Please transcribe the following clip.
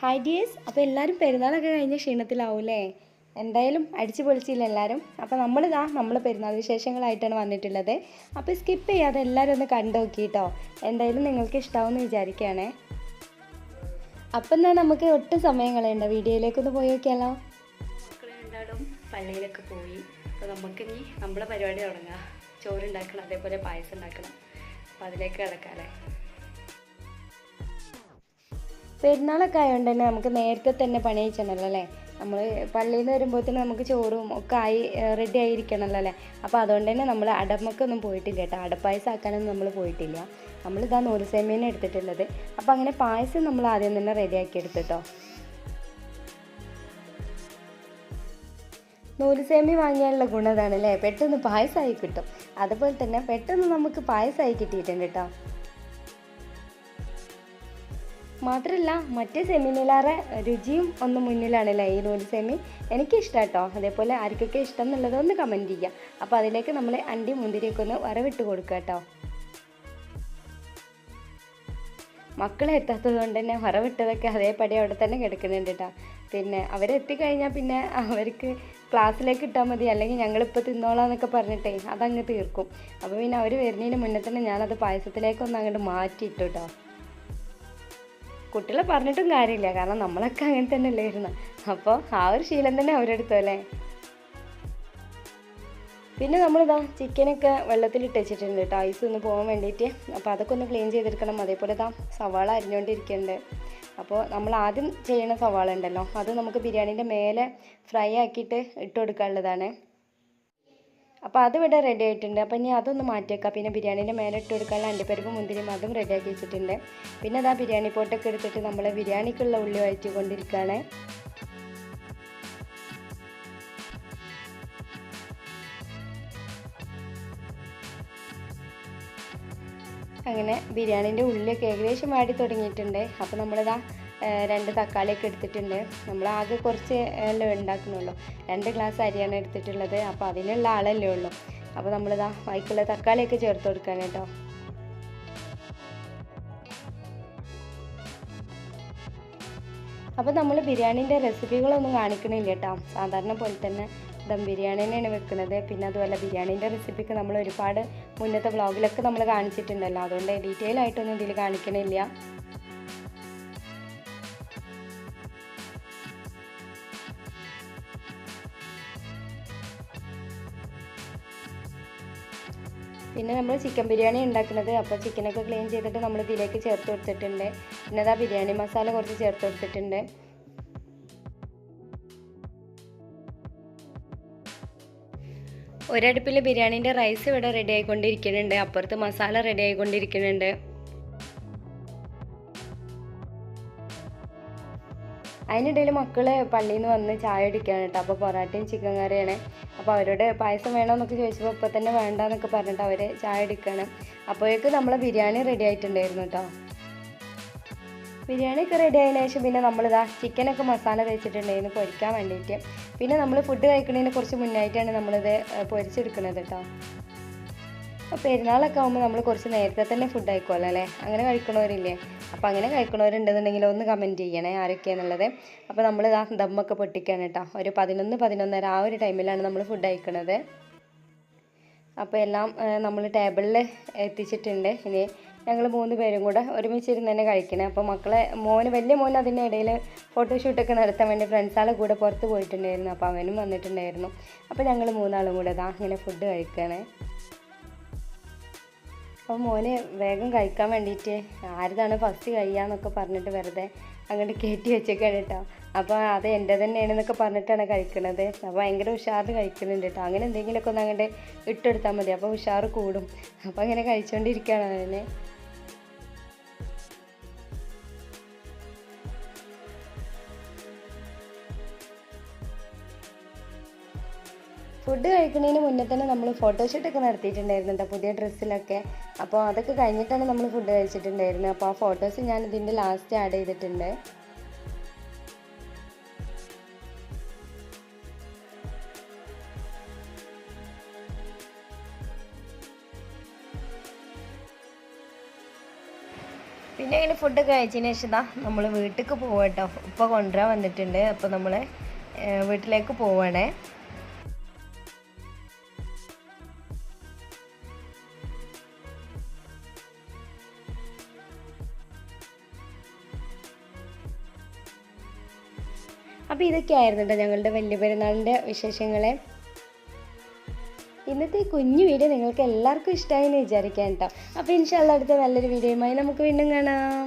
Hi dears അപ്പോൾ എല്ലാവരും പെരുന്നാളൊക്കെ കഴിഞ്ഞ ക്ഷീണത്തിലാവൂലേ എന്തായാലും അടിച്ചു പൊളിച്ചില്ല എല്ലാവരും അപ്പോൾ നമ്മളിതാ നമ്മൾ പെരുന്നാൾ വിശേഷങ്ങളായിട്ടാണ് വന്നിട്ടുള്ളത്. അപ്പോൾ സ്കിപ്പ് ചെയ്യാതെ എല്ലാവരും ഒന്ന് കണ്ടു നോക്കി കേട്ടോ എന്തായാലും നിങ്ങൾക്ക് ഇഷ്ടമാവുമെന്ന് വിചാരിക്കുകയാണേ അപ്പം എന്നാൽ നമുക്ക് ഒട്ടും സമയം കളയണ്ട. വീഡിയോയിലേക്കൊന്ന് പോയി നോക്കിയാലോ? രണ്ടാളും പള്ളിയിലൊക്കെ പോയി. അപ്പോൾ നമുക്ക് നമുക്കിനി നമ്മളെ പരിപാടി തുടങ്ങാം. ചോറുണ്ടാക്കണം അതേപോലെ പായസം ഉണ്ടാക്കണം. അപ്പോൾ അതിലേക്ക് കിടക്കാമല്ലേ പെരുന്നാളൊക്കെ ആയതുകൊണ്ട് തന്നെ നമുക്ക് നേരത്തെ തന്നെ പണി കഴിച്ചണല്ലോ അല്ലേ നമ്മൾ പള്ളിയിൽ നിന്ന് വരുമ്പോഴത്തേനും നമുക്ക് ചോറും ഒക്കെ ആയി റെഡി ആയിരിക്കണമല്ലോ അല്ലേ അപ്പോൾ അതുകൊണ്ട് തന്നെ നമ്മൾ അടമക്കൊന്നും പോയിട്ടില്ല കേട്ടോ. അടപ്പായസം ആക്കാനൊന്നും നമ്മൾ പോയിട്ടില്ല. നമ്മളിതാ നൂറ് സേമിയാണ് എടുത്തിട്ടുള്ളത്. അപ്പോൾ അങ്ങനെ പായസം നമ്മൾ ആദ്യം തന്നെ റെഡിയാക്കി എടുത്തിട്ടോ നൂൽ സേമി വാങ്ങിയാലുള്ള ഗുണം അല്ലേ പെട്ടെന്ന് പായസമായി കിട്ടും. അതുപോലെ തന്നെ പെട്ടെന്ന് നമുക്ക് പായസമായി കിട്ടിയിട്ടുണ്ട് കേട്ടോ മാത്രമല്ല മറ്റേ സെമിനിലേറെ രുചിയും ഒന്ന് മുന്നിലാണല്ലേ ഈ സെമി? എനിക്കിഷ്ടം കേട്ടോ അതേപോലെ ആർക്കൊക്കെ ഇഷ്ടം എന്നുള്ളത് ഒന്ന് കമന്റ് ചെയ്യുക അപ്പോൾ അതിലേക്ക് നമ്മൾ അണ്ടി മുന്തിരിയൊക്കെ ഒന്ന് വറവിട്ട് കൊടുക്കുക കേട്ടോ. മക്കളെ എത്താത്തത് കൊണ്ട് തന്നെ വറവിട്ടതൊക്കെ അതേപടി അവിടെ തന്നെ കിടക്കുന്നുണ്ട് കേട്ടോ. പിന്നെ അവരെത്തിക്കഴിഞ്ഞാൽ പിന്നെ അവർക്ക് ക്ലാസ്സിലേക്ക് ഇട്ടാൽ മതി. അല്ലെങ്കിൽ ഞങ്ങളിപ്പോൾ തിന്നോളാം എന്നൊക്കെ പറഞ്ഞിട്ടേ അതങ്ങ് തീർക്കും. അപ്പോൾ പിന്നെ അവർ വരുന്നതിന് മുന്നേ തന്നെ ഞാനത് പായസത്തിലേക്കൊന്ന് അങ്ങോട്ട് മാറ്റിയിട്ടു കേട്ടോ. കുട്ടികളെ പറഞ്ഞിട്ടും കാര്യമില്ല. കാരണം നമ്മളൊക്കെ അങ്ങനെ തന്നെ അല്ലായിരുന്നു അപ്പോൾ ആ ഒരു ശീലം തന്നെ അവരെടുത്തു അല്ലേ? പിന്നെ നമ്മളിതാ ചിക്കനൊക്കെ വെള്ളത്തിൽ വെച്ചിട്ടുണ്ട് കേട്ടോ. ഐസ് ഒന്ന് പോകാൻ വേണ്ടിയിട്ട്. അപ്പോൾ അതൊക്കെ ഒന്ന് ക്ലീൻ ചെയ്തെടുക്കണം. അതേപോലെ ഇതാ സവാള അരിഞ്ഞുകൊണ്ടിരിക്കുന്നുണ്ട് അപ്പോൾ നമ്മൾ ആദ്യം ചെയ്യണ സവാള ഉണ്ടല്ലോ. അത് നമുക്ക് ബിരിയാണീന്റെ മേലെ ഫ്രൈ ആക്കിയിട്ട് ഇട്ട് കൊടുക്കാനുള്ളതാണ്. അപ്പോൾ അത് ഇവിടെ റെഡി ആയിട്ടുണ്ട്. അപ്പോൾ ഇനി അതൊന്ന് മാറ്റിയേക്കാം. പിന്നെ ബിരിയാണീന്റെ മേലെ ഇട്ട് കൊടുക്കാനുള്ള അണ്ടിപ്പരിപ്പ് മുന്തിരിയും അതും റെഡിയാക്കി വെച്ചിട്ടുണ്ട്. പിന്നെ അതാ ബിരിയാണി പോട്ടൊക്കെ എടുത്തിട്ട് നമ്മൾ ബിരിയാണിക്കുള്ള ഉള്ളി വഴറ്റി കൊണ്ടിരിക്കുകയാണ് അങ്ങനെ ബിരിയാണീന്റെ ഉള്ളിയൊക്കെ ഏകദേശം വാടി തുടങ്ങിയിട്ടുണ്ട്. അപ്പോൾ നമ്മളിതാ രണ്ട് തക്കാളിയൊക്കെ എടുത്തിട്ടുണ്ട്. നമ്മൾ ആകെ കുറച്ച് അല്ലേ ഉണ്ടാക്കുന്നുള്ളൂ. രണ്ട് ഗ്ലാസ് അരിയാണ് എടുത്തിട്ടുള്ളത്. അപ്പോൾ അതിനുള്ള ആളല്ലേ ഉള്ളൂ. അപ്പോൾ നമ്മളിതാ വൈക്കുള്ള തക്കാളിയൊക്കെ ചേർത്ത് കൊടുക്കാൻ കേട്ടോ. അപ്പോൾ നമ്മൾ ബിരിയാണീന്റെ റെസിപ്പികളൊന്നും കാണിക്കണില്ല കേട്ടോ. സാധാരണ പോലെ തന്നെ ദം ബിരിയാണി തന്നെയാണ് വെക്കുന്നത് പിന്നെ അതുപോലെ ബിരിയാണീന്റെ റെസിപ്പിക്ക് നമ്മൾ ഒരുപാട് മുന്നത്തെ വ്ളോഗിലൊക്കെ നമ്മൾ കാണിച്ചിട്ടുണ്ടല്ലോ. അതുകൊണ്ട് ഡീറ്റെയിൽ ആയിട്ടൊന്നും ഇതിൽ കാണിക്കണില്ല. പിന്നെ നമ്മൾ ചിക്കൻ ബിരിയാണി ഉണ്ടാക്കുന്നത്. അപ്പോൾ ചിക്കനൊക്കെ ക്ലീൻ ചെയ്തിട്ട് നമ്മൾ ഇതിലേക്ക് ചേർത്ത് കൊടുത്തിട്ടുണ്ട്. പിന്നെ അതാ ബിരിയാണി മസാല കുറച്ച് ചേർത്ത് കൊടുത്തിട്ടുണ്ട്. ഒരടുപ്പിൽ ബിരിയാണീന്റെ റൈസ് ഇവിടെ റെഡി ആയിക്കൊണ്ടിരിക്കുന്നുണ്ട്. അപ്പുറത്ത് മസാല റെഡി ആയിക്കൊണ്ടിരിക്കുന്നുണ്ട്. അതിനിടയിൽ മക്കൾ പള്ളിയിൽ നിന്ന് വന്ന് ചായ അടിക്കുകയാണ് കേട്ടോ. അപ്പോൾ പൊറാട്ടയും ചിക്കൻ കറിയാണ് അപ്പോൾ അവരോട് പായസം വേണമെന്നൊക്കെ ചോദിച്ചപ്പോൾ ഇപ്പോൾ തന്നെ വേണ്ട എന്നൊക്കെ പറഞ്ഞിട്ട് അവർ ചായ എടുക്കണം അപ്പോഴേക്ക് നമ്മൾ ബിരിയാണി റെഡി ആയിട്ടുണ്ടായിരുന്നു കേട്ടോ ബിരിയാണിയൊക്കെ റെഡി ആയതിനു ശേഷം പിന്നെ നമ്മളിതാ ചിക്കനൊക്കെ മസാല തേച്ചിട്ടുണ്ടായിരുന്നു പൊരിക്കാൻ വേണ്ടിയിട്ട് പിന്നെ നമ്മൾ ഫുഡ് കഴിക്കുന്നതിന് കുറച്ച് മുന്നായിട്ടാണ് നമ്മളിത് പൊരിച്ചെടുക്കുന്നത് കേട്ടോ അപ്പോൾ പെരുന്നാളൊക്കെ ആകുമ്പോൾ നമ്മൾ കുറച്ച് നേരത്തെ തന്നെ ഫുഡ് ആയിക്കോളാം അല്ലേ? അങ്ങനെ കഴിക്കണവരില്ലേ? അപ്പോൾ അങ്ങനെ കഴിക്കണവരുണ്ടെന്നുണ്ടെങ്കിൽ ഒന്ന് കമന്റ് ചെയ്യണേ ആരൊക്കെയാണെന്നുള്ളത് അപ്പോൾ നമ്മൾ ഇതാ ദമ്മൊക്കെ പൊട്ടിക്കുകയാണ് കേട്ടോ ഒരു പതിനൊന്ന് പതിനൊന്നര ആ ഒരു ടൈമിലാണ് നമ്മൾ ഫുഡ് കഴിക്കുന്നത് അപ്പോൾ എല്ലാം നമ്മൾ ടേബിളിൽ എത്തിച്ചിട്ടുണ്ട്. ഇനി ഞങ്ങൾ മൂന്ന് പേരും കൂടെ ഒരുമിച്ചിരുന്ന് തന്നെ കഴിക്കണം. അപ്പോൾ മക്കളെ മോന് വലിയ മോൻ അതിന്റെ ഇടയിൽ ഫോട്ടോഷൂട്ടൊക്കെ നടത്താൻ വേണ്ടി ഫ്രണ്ട്സാളെ കൂടെ പുറത്ത് പോയിട്ടുണ്ടായിരുന്നു. അപ്പോൾ അവനും വന്നിട്ടുണ്ടായിരുന്നു. അപ്പോൾ ഞങ്ങൾ മൂന്നാളും കൂടെ ഇതാ ഇങ്ങനെ ഫുഡ് കഴിക്കുകയാണ് അപ്പോൾ മോന് വേഗം കഴിക്കാൻ വേണ്ടിയിട്ട് ആരുതാണ് ഫസ്റ്റ് കഴിയാന്നൊക്കെ പറഞ്ഞിട്ട് വെറുതെ അങ്ങോട്ട് കയറ്റി വെച്ചേക്കാണ് കേട്ടോ അപ്പോൾ അത് എന്റെ തന്നെയാണെന്നൊക്കെ പറഞ്ഞിട്ടാണ് കഴിക്കണത്. അപ്പോൾ ഭയങ്കര ഉഷാറ് കഴിക്കുന്നുണ്ട് കേട്ടോ അങ്ങനെ എന്തെങ്കിലുമൊക്കെ ഒന്ന് അങ്ങോട്ട് ഇട്ടെടുത്താൽ മതി. അപ്പോൾ ഉഷാറ് കൂടും. അപ്പോൾ അങ്ങനെ കഴിച്ചുകൊണ്ടിരിക്കുകയാണ് അവനെ. ഫുഡ് കഴിക്കുന്നതിന് മുന്നേ തന്നെ നമ്മൾ ഫോട്ടോഷൂട്ടൊക്കെ നടത്തിയിട്ടുണ്ടായിരുന്നു കേട്ടോ പുതിയ ഡ്രസ്സിലൊക്കെ അപ്പോൾ അതൊക്കെ കഴിഞ്ഞിട്ടാണ് നമ്മൾ ഫുഡ് കഴിച്ചിട്ടുണ്ടായിരുന്നത്. അപ്പോൾ ആ ഫോട്ടോസ് ഞാൻ ഇതിന്റെ ലാസ്റ്റ് ആഡ് ചെയ്തിട്ടുണ്ട്. പിന്നെ ഇങ്ങനെ ഫുഡ് കഴിച്ചതിന് ശേഷം നമ്മൾ വീട്ടിലേക്ക് പോവാട്ടോ ഇപ്പോൾ കൊണ്ടുവരാൻ വന്നിട്ടുണ്ട്. അപ്പോൾ നമ്മൾ വീട്ടിലേക്ക് പോവാണേ. അപ്പോൾ ഇതൊക്കെയായിരുന്നു കേട്ടോ ഞങ്ങളുടെ വലിയ പെരുന്നാളിന്റെ വിശേഷങ്ങളെ. ഇന്നത്തെ കുഞ്ഞു വീഡിയോ നിങ്ങൾക്ക് എല്ലാവർക്കും ഇഷ്ടമായി എന്ന് വിചാരിക്കാം കേട്ടോ അപ്പോൾ ഇൻഷാല്ല അടുത്ത നല്ലൊരു വീഡിയോയുമായി നമുക്ക് വീണ്ടും കാണാം.